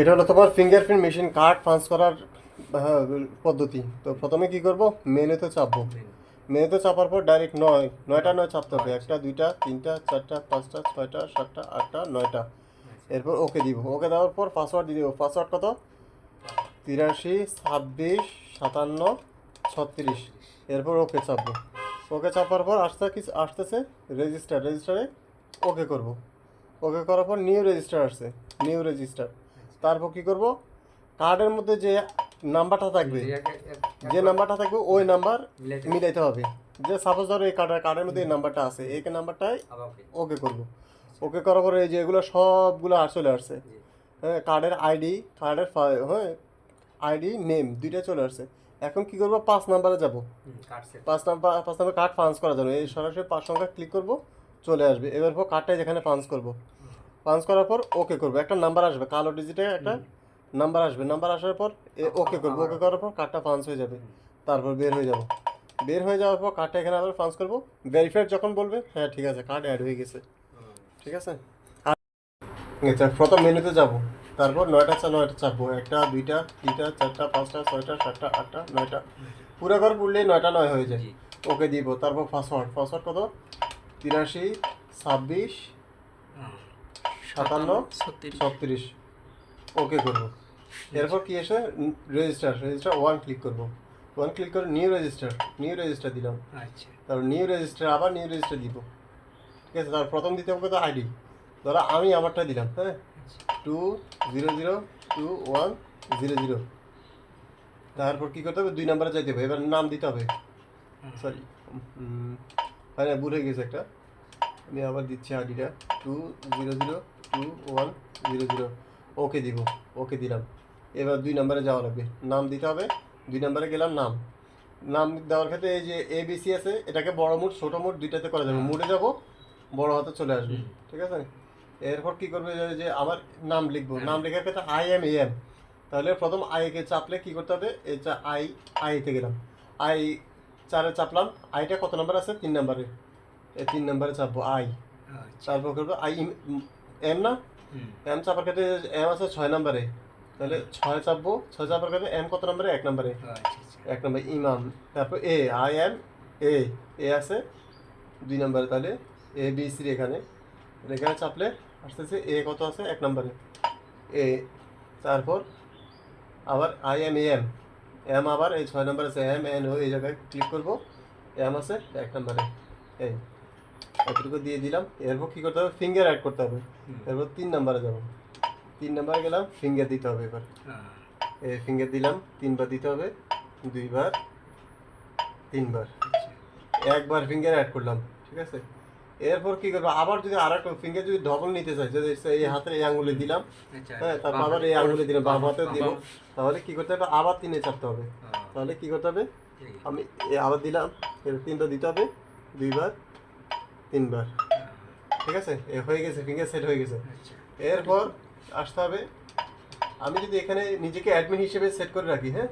এটা হলো তোমার ফিঙ্গারপ্রিন্ট মেশিন কার্ড হ্যাঁ, পদ্ধতি। তো প্রথমে কি করব? মেনুতে চাপবো। মেনুতে চাপার পর ডাইরেক্ট নয় নয়টা নয় চাপতে হবে। একটা দুইটা তিনটা চারটা পাঁচটা ছয়টা সাতটা আটটা নয়টা। এরপর ওকে দিব। ওকে দেওয়ার পর পাসওয়ার্ড দিয়ে দেবো। পাসওয়ার্ড কত? তিরাশি ছাব্বিশ সাতান্ন ছত্রিশ। এরপর ওকে চাপবো। ওকে চাপার পর আসতে কি আসতেছে রেজিস্টার রেজিস্টারে ওকে করব। ওকে করার পর নিউ রেজিস্টার আসছে। নিউ রেজিস্টার তারপর কি করব? কার্ডের মধ্যে যে নাম্বারটা থাকবে যে নাম্বারটা থাকবে ওই নাম্বার মিলাইতে হবে। যে সাপোজ ধরো এই কার্ডের কার্ডের মধ্যে এই নাম্বারটা আছে এই নাম্বারটাই ওকে করব। ওকে করার পরে এই যে এগুলো সবগুলো আর চলে আসছে। হ্যাঁ কার্ডের আইডি কার্ডের হ্যাঁ আইডি নেম দুইটা চলে আসছে। এখন কি করব? পাঁচ নাম্বারে যাব। পাঁচ নাম্বার পাঁচ নাম্বার কার্ড পাঞ্চ করা যাবে এই সরাসরি পাঁচ সংখ্যা ক্লিক করব চলে আসবে। এবার পর কার্ডটাই যেখানে পাঞ্চ করব। পাঞ্চ করার পর ওকে করব। একটা নাম্বার আসবে কালো ডিজিটে একটা নাম্বার আসবে। নাম্বার আসার পর ওকে করব। ওকে করার পর কার্ডটা পাঞ্চ হয়ে যাবে। তারপর বের হয়ে যাব। বের হয়ে যাওয়ার পর কার্ডটা এখানে আবার পাঞ্চ করব। ভেরিফাইড যখন বলবে হ্যাঁ ঠিক আছে কার্ড অ্যাড হয়ে গেছে। ঠিক আছে? আর আচ্ছা প্রথম মেনুতে যাব। তারপর নয়টা চা নয়টা চাপবো। একটা দুইটা তিনটা চারটা পাঁচটা ছয়টা সাতটা আটটা নয়টা। পুরো ঘর পড়লেই নয়টা নয় হয়ে যায়। ওকে দিব। তারপর পাসওয়ার্ড পাসওয়ার্ড কত? তিরাশি ছাব্বিশ সাতান্ন ছত্রিশ। ওকে করব। এরপর কি এসে রেজিস্টার রেজিস্টার ওয়ান ক্লিক করব। ওয়ান ক্লিক করে নিউ রেজিস্টার নিউ রেজিস্টার দিলাম। আচ্ছা। তারপর নিউ রেজিস্টার আবার নিউ রেজিস্টার দিব। ঠিক আছে তারপর প্রথম দিতে হবে তো আইডি ধরো আমি আমারটা দিলাম হ্যাঁ? Two zero zero two one zero zero তারপর কী করতে হবে? দুই নাম্বারে যাইতে হবে। এবার নাম দিতে হবে। সরি হ্যাঁ ভুল হয়ে গেছে একটা। আমি আবার দিচ্ছি আইডিটা two. Zero zero two one zero zero okay দিব ওকে দিলাম এবার দুই নাম্বারে যাওয়া লাগবে। নাম দিতে হবে। দুই নাম্বারে গেলাম নাম। নাম দেওয়ার ক্ষেত্রে এই যে এ বিসি আছে এটাকে বড় মুড ছোট মুড দুইটাতে করা যাবে। মুডে যাব বড় হাতে চলে আসবে। ঠিক আছে? এরপর কি করবে যে- আমার নাম লিখব। নাম লেখার ক্ষেত্রে আই এম এম তাহলে প্রথম আইকে চাপলে কি করতে হবে? এই চা আই আইতে গেলাম। আই চারে চাপলাম। আইটা কত নাম্বার আছে? তিন নাম্বারে। এই তিন নাম্বারে চাপবো আই আচ্ছা। তারপর করব আই এম না? এম চাপার ক্ষেত্রে এম আছে ছয় নাম্বারে। তাহলে ছয় চাপবো ছয় চাপার ক্ষেত্রে এম কত নাম্বারে? এক নাম্বারে। আচ্ছা আচ্ছা। এক নম্বর ইমাম। তারপর এ আই এম এ এ আছে দুই নম্বরে। তাহলে এ বি সি এখানে। এখানে চাপলে আসতেছে এ কত আছে? এক নম্বরে। এ তারপর আবার I M A M M আবার এই ছয় নম্বর আছে। এম এন ও এই জায়গায় ক্লিক করব। এম আছে এক নম্বরে। এই। এতটুকু দিয়ে দিলাম। এরপর কী করতে হবে? ফিঙ্গার অ্যাড করতে হবে। এরপর তিন নাম্বারে যাব। তিন নাম্বারে গেলাম ফিঙ্গার দিতে হবে এবার। হ্যাঁ, এই ফিঙ্গার দিলাম তিনবার দিতে হবে। দুইবার তিনবার। একবার ফিঙ্গার অ্যাড করলাম ঠিক আছে? এরপর কি করব? আবার যদি আর একটা ফিঙ্গার যদি ডবল নিতে চাই যদি এই হাতের এই আঙুলে দিলাম আচ্ছা হ্যাঁ তারপর আবার এই আঙ্গুলে দিলাম বাম হাতেও দিব তাহলে কি করতে হবে? আবার তিনে চাপতে হবে। তাহলে কি করতে হবে? আমি আবার দিলাম তিনটা দিতে হবে। দুইবার তিনবার। ঠিক আছে? এ হয়ে গেছে ফিঙ্গার সেট হয়ে গেছে। আচ্ছা। এরপর আসতে হবে আমি যদি এখানে নিজেকে অ্যাডমিন হিসেবে সেট করে রাখি হ্যাঁ?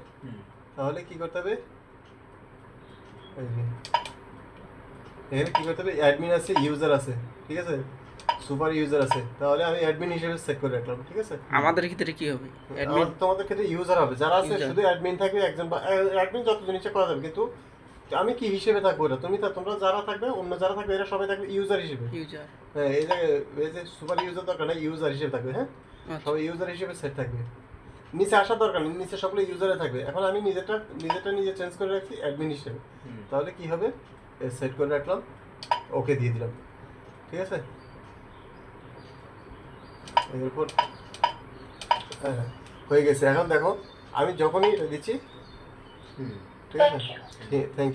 তাহলে কি করতে হবে? এখানে কি করতে হবে? অ্যাডমিন আছে ইউজার আছে ঠিক আছে? সুপার ইউজার আছে। তাহলে আমি অ্যাডমিন হিসেবে সেট করে রাখলাম ঠিক আছে? আমাদের ক্ষেত্রে কি হবে? অ্যাডমিন তোমাদের ক্ষেত্রে ইউজার হবে। যারা আছে। শুধু অ্যাডমিন থাকবে একজন বা অ্যাডমিন যত জিনিসটা করা যাবে কিন্তু আমি কি হিসেবে থাকব এটা? তুমি তা- তোমরা যারা থাকবে অন্য যারা থাকবে এরা সবাই থাকবে ইউজার হিসেবে। ইউজার হ্যাঁ এই যে এই যে সুপার ইউজার দরকার না ইউজার হিসেবে থাকবে হ্যাঁ? আচ্ছা। সবাই ইউজার হিসেবে সেট থাকবে। নিচে আসার দরকার নেই নিচে সবগুলো ইউজারে থাকবে। এখন আমি নিজেরটা নিজেরটা নিজে চেঞ্জ করে রাখছি অ্যাডমিন হিসেবে। তাহলে কি হবে? সেট করে রাখলাম ওকে দিয়ে দিলাম। ঠিক আছে? এরপর হ্যাঁ হ্যাঁ, হয়ে গেছে। এখন দেখো আমি যখনই দিচ্ছি হুম। ঠিক আছে? Thank you